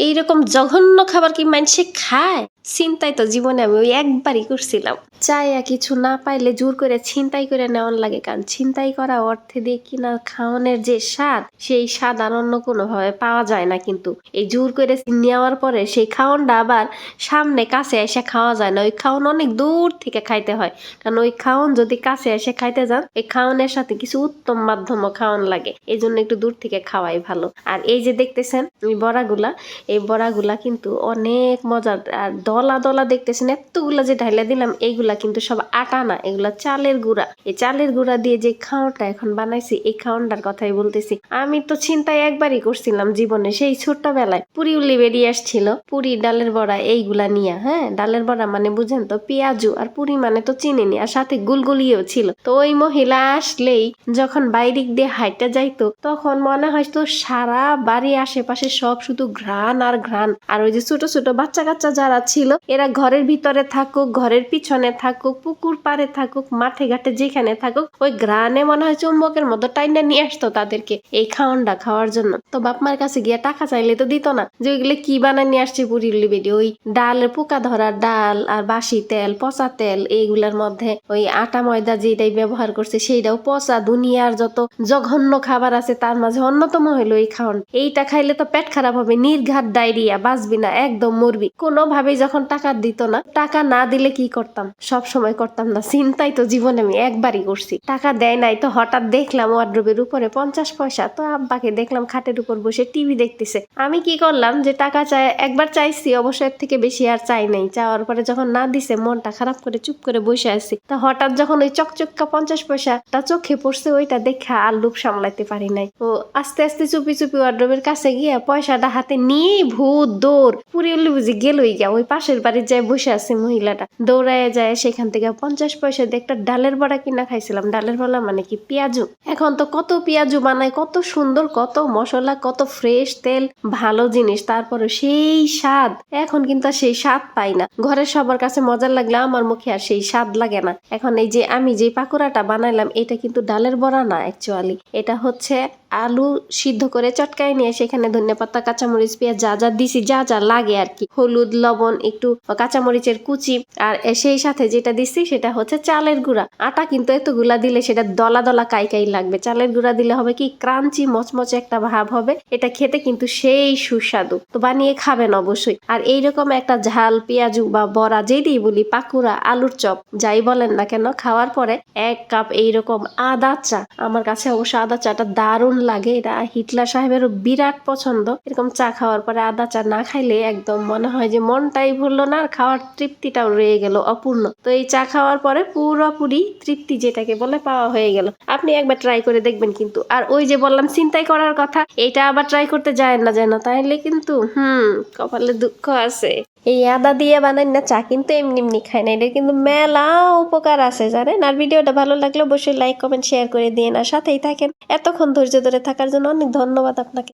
এইরকম জঘন্য খাবার কি মানুষে খায়? চিন্তাই তো জীবনে আমি ওই একবারই করছিলাম। চাইয়া কিছু না পাইলে জোর করে ছিনতাই করে নেওয়ার লাগে, কারণ ছিনতাই করা অর্থে দিয়ে কিনা খাওয়ানোর যে স্বাদ, সেই স্বাদ আর অন্য কোনোভাবে পাওয়া যায় না কিন্তু। এই জোর করে নেওয়ার পরে সেই খাওয়ানটা আবার সামনে কাছে এসে খাওয়া যায় না। ওই খাওয়ান অনেক দূর থেকে খাইতে হয়, কারণ ওই খাওয়ান যদি কাছে এসে খাইতে যান, এই খাওয়ানের সাথে কিছু উত্তম মাধ্যমও খাওয়ান লাগে। এই জন্য একটু দূর থেকে খাওয়াই ভালো। আর এই যে দেখতেছেন, এই বড়াগুলা এই বড়াগুলা কিন্তু অনেক মজার। আর দলা দলা দেখতেছেন, এতগুলা যে ঢাইলা দিলাম, এইগুলা কিন্তু সব আটা না, এগুলা চালের গুঁড়া। এই চালের গুঁড়া দিয়ে যে খাওয়াটা এখন বানাইছি, এই খাওয়ানটার কথাই বলতেছি। আমি তো চিন্তায় একবারই করছিলাম জীবনে সেই ছোট্টবেলায়। পুরি উল্লি বেরিয়ে আসছিল, পুরি, ডালের বড়া এইগুলা নিয়ে হ্যাঁ? ডালের বড়া মানে বুঝেন তো, পেঁয়াজু আর পুরি মানে তো চিনি আর সাথে গুলগুলিও ছিল। তো ওই মহিলা আসলেই যখন বাইরিক দিয়ে হাইটা যাইতো, তখন মনে হয় তো সারা বাড়ি আশেপাশে সব শুধু ঘ্রাণ আর ঘ্রাণ। আর ওই যে ছোট ছোট বাচ্চা কাচ্চা যারা ছিল এরা ঘরের ভিতরে থাকুক, ঘরের পিছনে থাকুক, পুকুর পাড়ে থাকুক, মাঠে ঘাটে যেখানে থাকুক, ওই গ্রানে মনে হয় চুম্বকের মতো টাইনা নিয়ে আসতো তাদেরকে এই খাওয়ানটা খাওয়ার জন্য। তো বাপ মার কাছে গিয়ে টাকা চাইলে তো দিত না। যে ওইগুলো কি বানায় নিয়ে আসছে পুরিলি বেডি ওই ডালের পোকা ধরা ডাল আর বাসি তেল, পচা তেল, এইগুলার মধ্যে ওই আটা ময়দা যেটাই ব্যবহার করছে সেইটাও পচা, দুনিয়ার যত জঘন্য খাবার আছে তার মাঝে অন্যতম হইল এই খাওয়ান। এইটা খাইলে তো পেট খারাপ হবে, নির্ঘাত ডায়রিয়া, বাঁচবি না, একদম মরবি। কোনোভাবেই যখন টাকা দিত না, টাকা না দিলে কি করতাম? সব সময় করতাম না। চিন্তাই তো জীবনে আমি একবারই করছি। টাকা দেয় নাই তো হঠাৎ দেখলাম ওয়ার্ড্রোবের উপরে পঞ্চাশ পয়সা। তো আব্বাকে দেখলাম খাটের উপর বসে টিভি দেখতেছে। আমি কি করলাম যে টাকা চাই, একবার চাইছি, অবশ্য এর থেকে বেশি আর চাই নাই। চাওয়ার পরে যখন না দিছে, মনটা খারাপ করে চুপ করে বসে আছি। তা হঠাৎ যখন ওই চকচক্কা পঞ্চাশ পয়সা তা চোখে পড়ছে, ওইটা দেখে আর লোভ সামলাইতে পারি নাই। ও আস্তে আস্তে চুপি চুপি ওয়ার্ড্রোবের কাছে গিয়ে পয়সাটা হাতে নিয়ে ভূত দৌড় পুরি বুঝি গেলই গিয়া। ওই পাশের বাড়ির যায় বসে আছে মহিলাটা। দৌড়ায় যায়, সেখান থেকে পঞ্চাশ পয়সা দিয়ে একটা ডালের বড়া কিনা খাইছিলাম। ডালের বড়া মানে কি? পেঁয়াজু। এখন তো কত পেঁয়াজু বানায়, কত সুন্দর, কত মশলা, কত ফ্রেশ তেল, ভালো জিনিস তারপরে সেই স্বাদ। এখন কিন্তু সেই স্বাদ পাই না। ঘরের সবার কাছে মজার লাগলে আমার মুখে আর সেই স্বাদ লাগে না। এখন এই যে আমি যে পাকোড়াটা বানাইলাম, এটা কিন্তু ডালের বড়া না অ্যাকচুয়ালি এটা হচ্ছে আলু সিদ্ধ করে চটকায় নিয়ে সেখানে ধনিয়া পাতা, কাঁচামরিচ, পেঁয়াজ, যা যা দিছি, যা যা লাগে আর কি। হলুদ, লবণ, একটু কাঁচামরিচের কুচি। আর সেই সাথে যেটা দিছি সেটা হচ্ছে চালের গুঁড়া। আটা কিন্তু এতগুলা দিলে সেটা দলা দলা কাই কাই লাগবে। চালের গুঁড়া দিলে হবে কি, ক্রাঞ্চি, মচমচে একটা ভাব হবে। এটা খেতে কিন্তু সেই সুস্বাদু। তো বানিয়ে খাবেন অবশ্যই। আর এইরকম একটা ঝাল, পেঁয়াজু বা বড়া যেই বলি, পাকুড়া, আলুর চপ, যাই বলেন না কেন, খাওয়ার পরে এক কাপ এইরকম আদা চা। আমার কাছে অবশ্য আদা চাটা দারুণ লাগে, এটা হিটলার সাহেবের বিরাট পছন্দ। এরকম চা খাওয়ার পরে আদা চা না খাইলে একদম মনে হয় যে মনটাই ভুললো না, আর খাওয়ার তৃপ্তিটাও রয়ে গেল অপূর্ণ। তো এই চা খাওয়ার পরে পুরোপুরি তৃপ্তি যেটাকে বলে পাওয়া হয়ে গেল। আপনি একবার ট্রাই করে দেখবেন কিন্তু। আর ওই যে বললাম চিন্তাই করার কথা, এটা আবার ট্রাই করতে যায় না যেন। তাইলে কিন্তু, হুম, কপালে দুঃখ আছে। এই আদা দিয়ে বানাই না, চা কিন্তু এমনি এমনি খায় না। এটা কিন্তু মেলা উপকার আছে, জানেন? আর ভিডিওটা ভালো লাগলে অবশ্যই লাইক কমেন্ট শেয়ার করে দিয়ে না সাথেই থাকেন। এতক্ষণ ধৈর্য ধরে থাকার জন্য অনেক ধন্যবাদ আপনাকে।